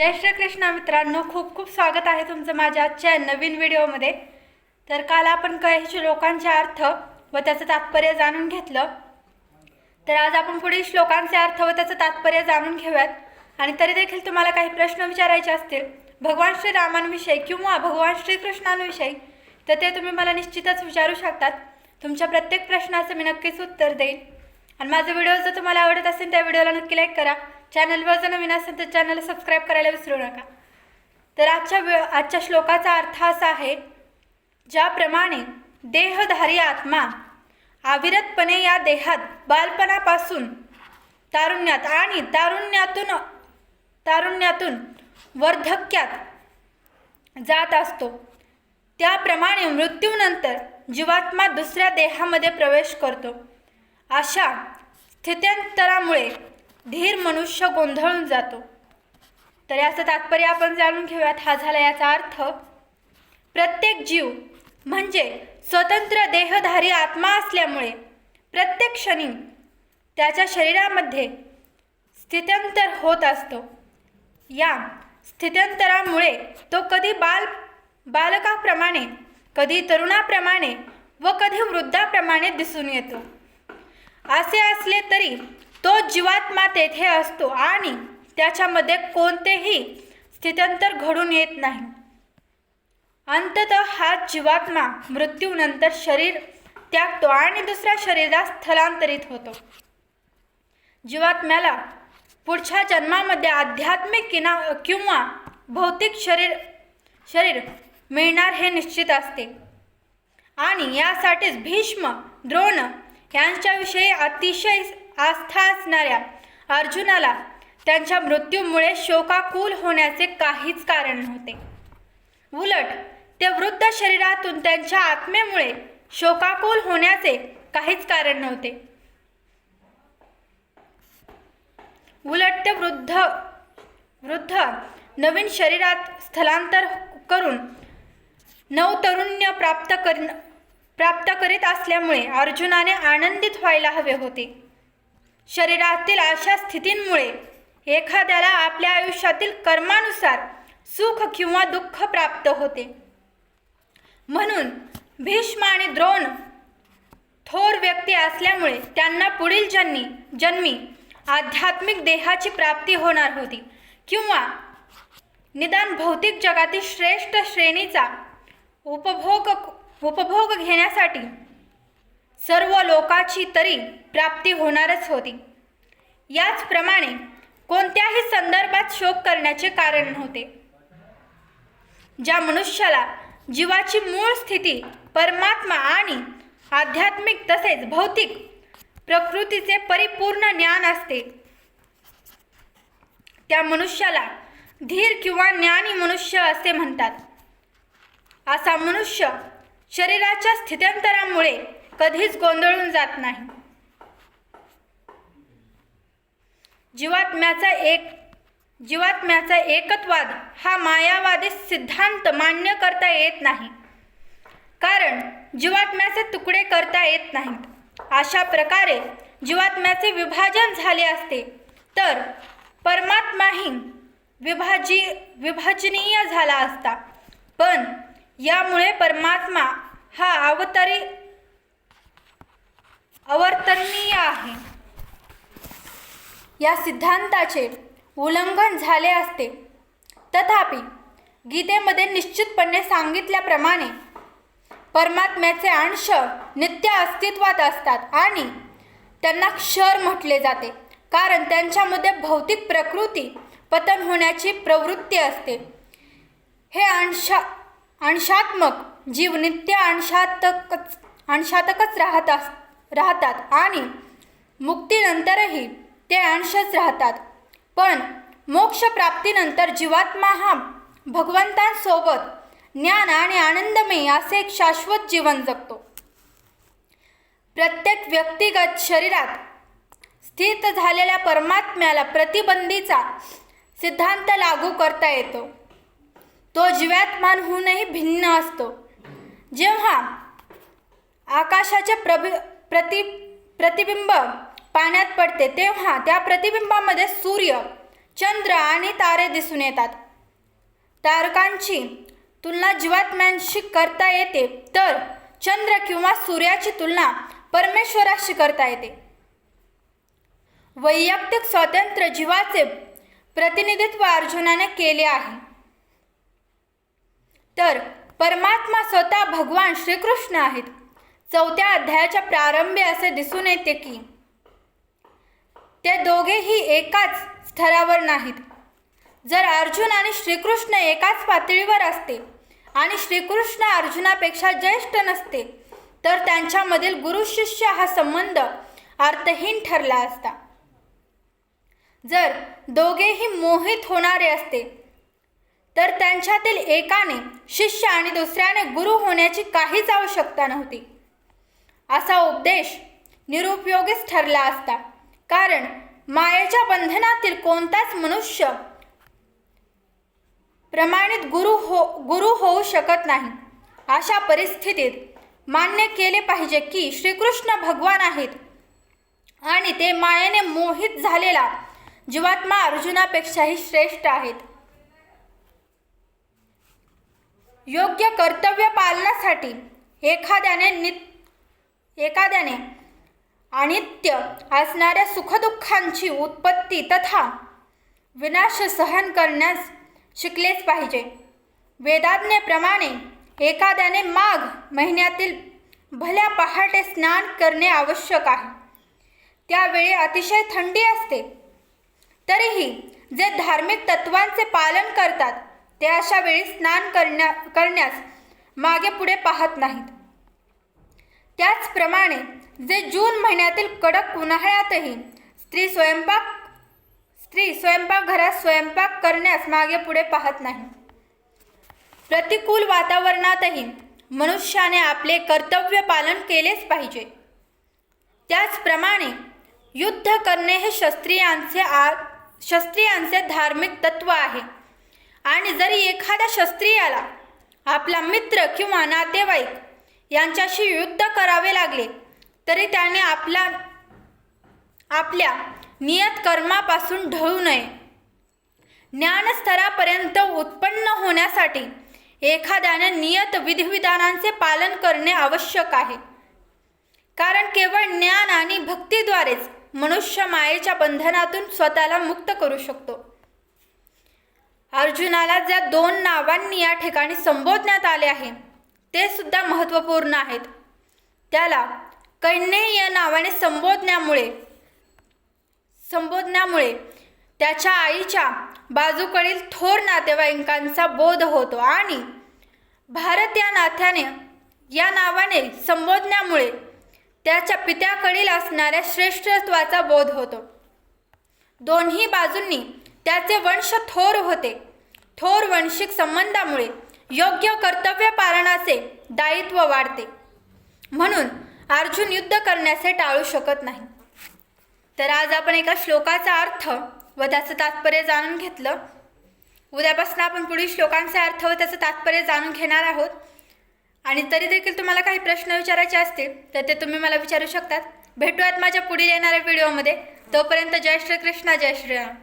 जय श्री कृष्णा मित्रांनो खूप खूप स्वागत आहे तुमचं माझ्या आजच्या नवीन व्हिडिओमध्ये. तर काल आपण काही श्लोकांचे अर्थ व त्याचं तात्पर्य जाणून घेतलं. तर आज आपण पुढील श्लोकांचे अर्थ व त्याचं तात्पर्य जाणून घेऊयात. आणि तरी देखील तुम्हाला काही प्रश्न विचारायचे असतील भगवान श्रीरामांविषयी किंवा भगवान श्रीकृष्णांविषयी तर ते तुम्ही मला निश्चितच विचारू शकतात. तुमच्या प्रत्येक प्रश्नाचं मी नक्कीच उत्तर देईन. आणि माझा व्हिडिओ जर तुम्हाला आवडत असेल त्या व्हिडिओला नक्की लाईक करा. चॅनलवर जर नवीन असेल तर चॅनलला सबस्क्राईब करायला विसरू नका. तर आजच्या वे आजच्या श्लोकाचा अर्थ असा आहे ज्याप्रमाणे देहधारी आत्मा अविरतपणे या देहात बालपणापासून तारुण्यात आणि तारुण्यातून तारुण्यातून वर्धक्यात जात असतो. त्याप्रमाणे मृत्यूनंतर जीवात्मा दुसऱ्या देहामध्ये प्रवेश करतो. अशा स्थित्यंतरामुळे धीर मनुष्य गोंधळून जातो. तर याचं तात्पर्य आपण जाणून घेऊयात. हा झाला याचा अर्थ प्रत्येक जीव म्हणजे स्वतंत्र देहधारी आत्मा असल्यामुळे प्रत्येक क्षणी त्याच्या शरीरामध्ये स्थित्यंतर होत असतो. या स्थित्यंतरामुळे तो कधी बाल बालकाप्रमाणे कधी तरुणाप्रमाणे व कधी वृद्धाप्रमाणे दिसून येतो. असे असले तरी तो जीवात्मा तेथे असतो आणि त्याच्यामध्ये कोणतेही स्थित्यंतर घडून येत नाही. अंतत हा जीवात्मा मृत्यूनंतर शरीर त्यागतो आणि दुसऱ्या शरीरात स्थलांतरित होतो. जीवात्म्याला पुढच्या जन्मामध्ये आध्यात्मिक किना किंवा भौतिक शरीर शरीर मिळणार हे निश्चित असते. आणि यासाठीच भीष्म द्रोण यांच्याविषयी अतिशय आस्था असणाऱ्या अर्जुनाला त्यांच्या मृत्यूमुळे शोकाकुल होण्याचे काहीच कारण नव्हते. उलट ते वृद्ध शरीरातून त्यांच्या आत्मेमुळे शोकाकुल होण्याचे काहीच कारण नव्हते. उलट ते वृद्ध वृद्ध नवीन शरीरात स्थलांतर करून नवतरुण्य प्राप्त कर प्राप्त करीत असल्यामुळे अर्जुनाने आनंदित व्हायला हवे होते. शरीरातील अशा स्थितींमुळे एखाद्याला आपल्या आयुष्यातील कर्मानुसार सुख किंवा दुःख प्राप्त होते. म्हणून भीष्म आणि द्रोण थोर व्यक्ती असल्यामुळे त्यांना पुढील जन्मी जन्मी आध्यात्मिक देहाची प्राप्ती होणार होती किंवा निदान भौतिक जगातील श्रेष्ठ श्रेणीचा उपभोग उपभोग घेण्यासाठी सर्व लोकाची तरी प्राप्ती होणारच होती. याचप्रमाणे कोणत्याही संदर्भात शोक करण्याचे कारण नव्हते. ज्या मनुष्याला जीवाची मूळ स्थिती परमात्मा आणि आध्यात्मिक तसेच भौतिक प्रकृतीचे परिपूर्ण ज्ञान असते. त्या मनुष्याला धीर किंवा ज्ञानी मनुष्य असे म्हणतात. असा मनुष्य शरीराच्या स्थित्यंतरामुळे कधीच गोंधळून जात नाही. जीवात्म्याचा एक जीवात्म्याचा एकत्वाद हा मायावादी सिद्धांत मान्य करता येत नाही. कारण जीवात्म्याचे तुकडे करता येत नाहीत. अशा प्रकारे जीवात्म्याचे विभाजन झाले असते तर परमात्माही विभाजी विभाजनीय झाला असता. पण यामुळे परमात्मा हा अवतरी अवर्तनीय आहे. या सिद्धांताचे उल्लंघन झाले असते. तथापि गीतेमध्ये निश्चितपणे सांगितल्याप्रमाणे परमात्म्याचे अंश नित्य अस्तित्वात असतात आणि त्यांना क्षर म्हटले जाते कारण त्यांच्यामध्ये भौतिक प्रकृती पतन होण्याची प्रवृत्ती असते. हे अंशा अंशात्मक जीव नित्य अंशातकच अंशातकच राहत अस राहतात आणि मुक्तीनंतरही ते अंशच राहतात. पण मोक्षप्राप्तीनंतर जीवात्मा हा भगवंतांसोबत ज्ञान आणि आनंदमय असे एक शाश्वत जीवन जगतो. प्रत्येक व्यक्तिगत शरीरात स्थित झालेल्या परमात्म्याला प्रतिबंधीचा सिद्धांत लागू करता येतो. तो जीवात्मानहूनही भिन्न असतो. जेव्हा आकाशाचे प्रभ प्रति प्रतिबिंब पाण्यात पडते तेव्हा त्या प्रतिबिंबामध्ये सूर्य चंद्र आणि तारे दिसून येतात. तारकांची तुलना जीवात्म्यांशी करता येते तर चंद्र किंवा सूर्याची तुलना परमेश्वराशी करता येते. वैयक्तिक स्वातंत्र्य जीवाचे प्रतिनिधित्व अर्जुनाने केले आहे. तर परमात्मा स्वतः भगवान श्रीकृष्ण आहेत. चौथ्या अध्यायाच्या प्रारंभी असे दिसून येते की ते दोघेही एकाच स्तरावर नाहीत. जर अर्जुन आणि श्रीकृष्ण एकाच पातळीवर असते आणि श्रीकृष्ण अर्जुनापेक्षा ज्येष्ठ नसते तर त्यांच्यामधील गुरु शिष्य हा संबंध अर्थहीन ठरला असता. जर दोघेही मोहित होणारे असते तर त्यांच्यातील एकाने शिष्य आणि दुसऱ्याने गुरु होण्याची काहीच आवश्यकता नव्हती. असा उपदेश निरुपयोगीच ठरला असता. कारण मायेच्या बंधनातील कोणताच मनुष्य प्रमाणित गुरु हो गुरु होऊ शकत नाही. अशा परिस्थितीत मान्य केले पाहिजे की श्रीकृष्ण भगवान आहेत आणि ते मायेने मोहित झालेला जीवात्मा अर्जुनापेक्षाही श्रेष्ठ आहेत. योग्य कर्तव्य पालनासाठी एखाद्याने नित्य एखाद्याने अनित्य असणाऱ्या सुखदुःखांची उत्पत्ती तथा विनाश सहन करण्यास शिकलेच पाहिजे. वेदाज्ञेप्रमाणे एखाद्याने माघ महिन्यातील भल्या पहाटे स्नान करणे आवश्यक आहे. त्यावेळी अतिशय थंडी असते. तरीही जे धार्मिक तत्वांचे पालन करतात ते अशा वेळी स्नान करण्या करण्यास मागे पुढे पाहत नाहीत. त्याचप्रमाणे जे जून महिन्यातील कडक उन्हाळ्यातही स्त्री स्वयंपाक स्त्री स्वयंपाकघरात स्वयंपाक करण्यास मागे पुढे पाहत नाही. प्रतिकूल वातावरणातही मनुष्याने आपले कर्तव्य पालन केलेच पाहिजे. त्याचप्रमाणे युद्ध करणे हे क्षत्रियांचे आ क्षत्रियांचे धार्मिक तत्व आहे. आणि जरी एखाद्या क्षत्रियाला आपला मित्र किंवा नातेवाईक यांच्याशी युद्ध करावे लागले. तरी त्याने आपला आपल्या नियत कर्मापासून ढळू नये. ज्ञानस्तरापर्यंत उत्पन्न होण्यासाठी एखाद्याने नियत विधिविधानांचे पालन करणे आवश्यक आहे. कारण केवळ ज्ञान आणि भक्तीद्वारेच मनुष्य मायेच्या बंधनातून स्वतःला मुक्त करू शकतो. अर्जुनाला ज्या दोन नावांनी या ठिकाणी संबोधण्यात आले आहे ते सुद्धा महत्त्वपूर्ण आहेत. त्याला कैन्य या नावाने संबोधण्यामुळे संबोधण्यामुळे त्याच्या आईच्या बाजूकडील थोर नातेवाईकांचा बोध होतो आणि भारत या नात्याने या नावाने संबोधण्यामुळे त्याच्या पित्याकडील असणाऱ्या श्रेष्ठत्वाचा बोध होतो. दोन्ही बाजूंनी त्याचे वंश थोर होते. थोर वंशिक संबंधामुळे योग्य कर्तव्य पालनाचे दायित्व वाढते. म्हणून अर्जुन युद्ध करण्याचे टाळू शकत नाही. तर आज आपण एका श्लोकाचा अर्थ व त्याचं तात्पर्य जाणून घेतलं. उद्यापासून आपण पुढील श्लोकांचा अर्थ व त्याचं तात्पर्य जाणून घेणार आहोत. आणि तरी देखील तुम्हाला काही प्रश्न विचारायचे असतील तर ते तुम्ही मला विचारू शकतात. भेटूयात माझ्या पुढील येणाऱ्या व्हिडिओमध्ये. तोपर्यंत जय श्रीकृष्ण जय श्रीराम.